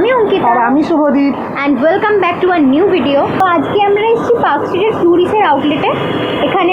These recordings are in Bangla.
আমি অঙ্কিতা। আর আমি Shubhadeep. And welcome back to our new video তো আজকে আমরা এসেছি পার্ক স্ট্রিটের ট্যুরিস্টের আউটলেটে এখানে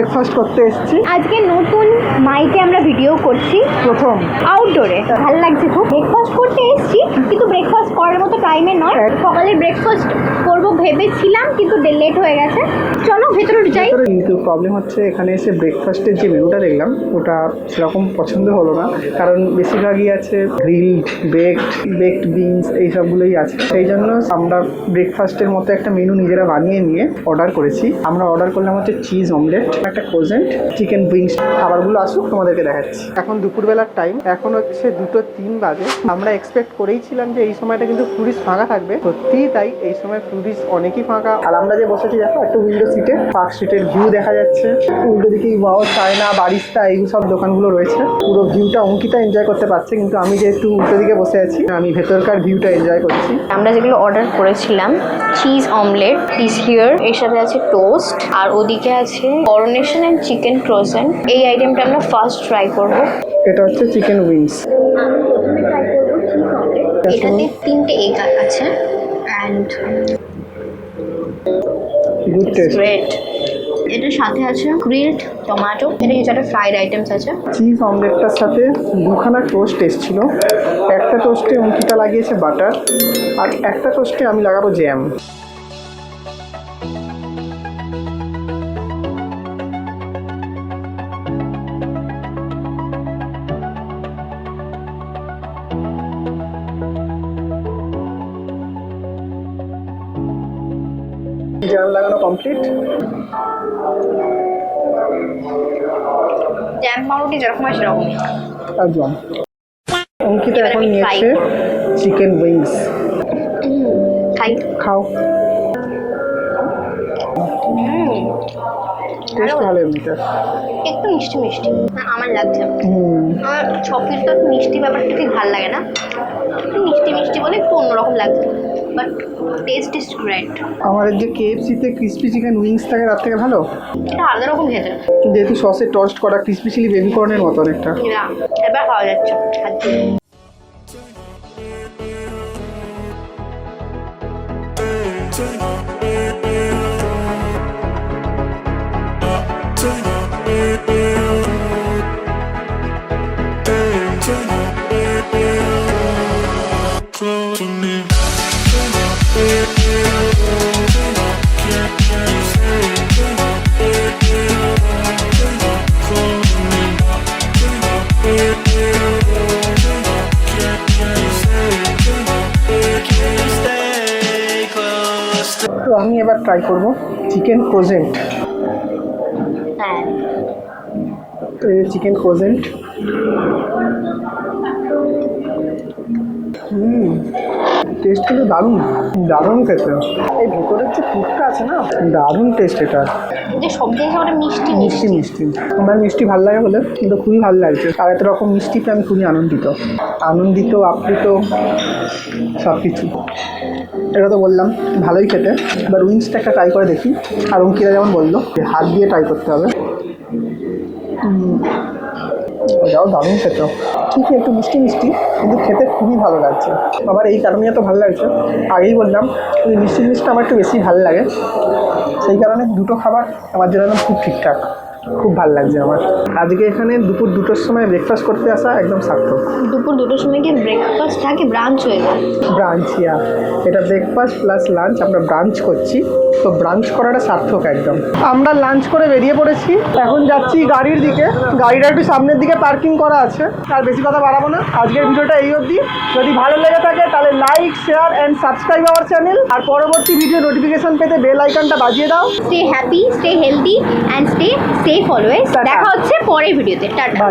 ব্রেকফাস্ট করতে এসেছি। আজকে নতুন মাইকে আমরা ভিডিও করছি। প্রথম। আউটডোরে ভালো লাগছে খুব। ব্রেকফাস্ট করতে এসেছি কিন্তু ব্রেকফাস্ট করার মতো টাইমে নয়। সকালে ব্রেকফাস্ট করব ভেবেছিলাম কিন্তু লেট হয়ে গেছে। চলো ভেতরে যাই। কিন্তু প্রবলেম হচ্ছে এখানে এসে ব্রেকফাস্টের যে মেনুটা দেখলাম ওটা সেরকম পছন্দ হলো না। কারণ বেশিরভাগই আছে গ্রিলড বেকড বেকড বিনস এই সবগুলোই আছে। সেই জন্য আমরা ব্রেকফাস্টের মতো একটা মেনু নিজেরা বানিয়ে নিয়ে অর্ডার করেছি। আমরা অর্ডার করলাম হচ্ছে চিজ অমলেট একটা কোজেন্ট চিকেন উইংস খাবারগুলো আসুক, তোমাদেরকে দেখাচ্ছি। এখন দুপুরবেলার টাইম এখন হচ্ছে দুটো তিন বাজে। আমরা এক্সপেক্ট করেইছিলাম যে এই সময়টা কিন্তু টুরিস্ট ফাঁকা থাকবে। সত্যিই তাই, এই সময় টুরিস্ট অনেকই ফাঁকা। আর আমরা যে বসেছি, দেখো, একটা উইন্ডো সিটে পার্ক স্ট্রিটের ভিউ দেখা যাচ্ছে। উল্টো দিকে ওয়াও চায়না, বারিস্তা, এই সব দোকানগুলো রয়েছে। পুরো ভিউটা অঙ্কিতা এনজয় করতে পারছে, কিন্তু আমি যেহেতু উল্টো দিকে বসে আছি, আমি ভেতরকার ভিউটা এনজয় করছি। আমরা যেগুলো অর্ডার করেছিলাম চিজ অমলেট পিস হিয়ার এর সাথে আছে টোস্ট আর ওদিকে আছে করোনেশন অ্যান্ড চিকেন ক্রোসেন এই আইটেমটা আমরা ফার্স্ট ট্রাই করব। এটা হচ্ছে চিকেন উইংস এটাতে তিনটে এগ আছে। অ্যান্ড গুড টেস্ট গ্রেট এটার সাথে আছে গ্রিলড টমেটো এটা কিছু একটা ফ্রাইড আইটেমস আছে। চিজ অমলেটটার সাথে দুখানা টোস্ট এসেছিল একটা টোস্টে অঙ্কিতা লাগিয়েছে বাটার আর একটা টোস্টে আমি লাগাবো জ্যাম জ্যাম লাগানো কমপ্লিট জ্যাম পাউরুটি যেরকম হয় সেরকমই। একদম অঙ্কিতা এখন নিয়েছে চিকেন উইংস খাই খাও। টেস্ট ভালো এমনিতে। একটু মিষ্টি মিষ্টি। আমার লাগছে। আমার কিছু তো মিষ্টি ব্যাপারটা ঠিক ভালো লাগে না। মিষ্টি মিষ্টি বলে একটু অন্যরকম লাগছে। বাট টেস্ট ইজ গ্রেট আমাদের যে কেএফসিতে ক্রিসপি চিকেন উইংস থাকে তার থেকে ভালো? এটা আলাদা রকম খেতে। যেহেতু সসে টস্ট করা ক্রিসপি চিলি বেবি কর্নের মতো অনেকটা এবার খাওয়া যাচ্ছে। close to me. তো আমি এবার ট্রাই করব চিকেন ক্রোজেন্ট তো এই চিকেন ক্রোজেন্ট হুম টেস্ট কিন্তু দারুণ দারুণ খেতে। এই ভেতরের যে ফুডটা আছে না দারুণ টেস্ট এটা। যে সব জিনিস ওটা মিষ্টি মিষ্টি মিষ্টি। আমার মিষ্টি ভালো লাগে বলে কিন্তু খুবই ভালো লাগছে। আর এত রকম মিষ্টিতে আমি খুবই আনন্দিত। আনন্দিত আপ্লুত সব কিছু এটা তো বললাম, ভালোই খেতে। এবার উইংসটা একটা ট্রাই করে দেখি। আর অঙ্কিতা যেমন বলল, যে হাত দিয়ে ট্রাই করতে হবে। এটাও দারুণ খেতে। ঠিকই একটু মিষ্টি মিষ্টি, কিন্তু খেতে খুবই ভালো লাগছে। আমার এই কারণে এত ভালো লাগছে। আগেই বললাম ওই মিষ্টি জিনিসটা আমার একটু বেশি ভালো লাগে, সেই কারণে দুটো খাবার আমার জন্য খুব ঠিকঠাক। খুব ভালো লাগছে আমার। আজকে এখানে দুপুর দুটোর সময় ব্রেকফাস্ট করতে আসা একদম সার্থক। দুপুর দুটোর সময় কি ব্রেকফাস্ট থাকে? ব্রাঞ্চ হয়ে যায়? ব্রাঞ্চ ইয়া এটা ব্রেকফাস্ট প্লাস লাঞ্চ আমরা ব্রাঞ্চ করছি। তো ব্রাঞ্চ করাটা সার্থক একদম। আমরা লাঞ্চ করে বেরিয়ে পড়েছি। এখন যাচ্ছি গাড়ির দিকে। গাড়িটা একটু সামনের দিকে পার্কিং করা আছে। আর বেশি কথা বাড়াবো না। আজকের ভিডিওটা এই অবধি। যদি ভালো লেগে থাকে তাহলে like share and subscribe our channel আর পরবর্তী ভিডিও নোটিফিকেশন পেতে বেল আইকনটা বাজিয়ে দাও। Stay happy stay healthy and stay safe always দেখা হচ্ছে পরের ভিডিওতে। টাটা।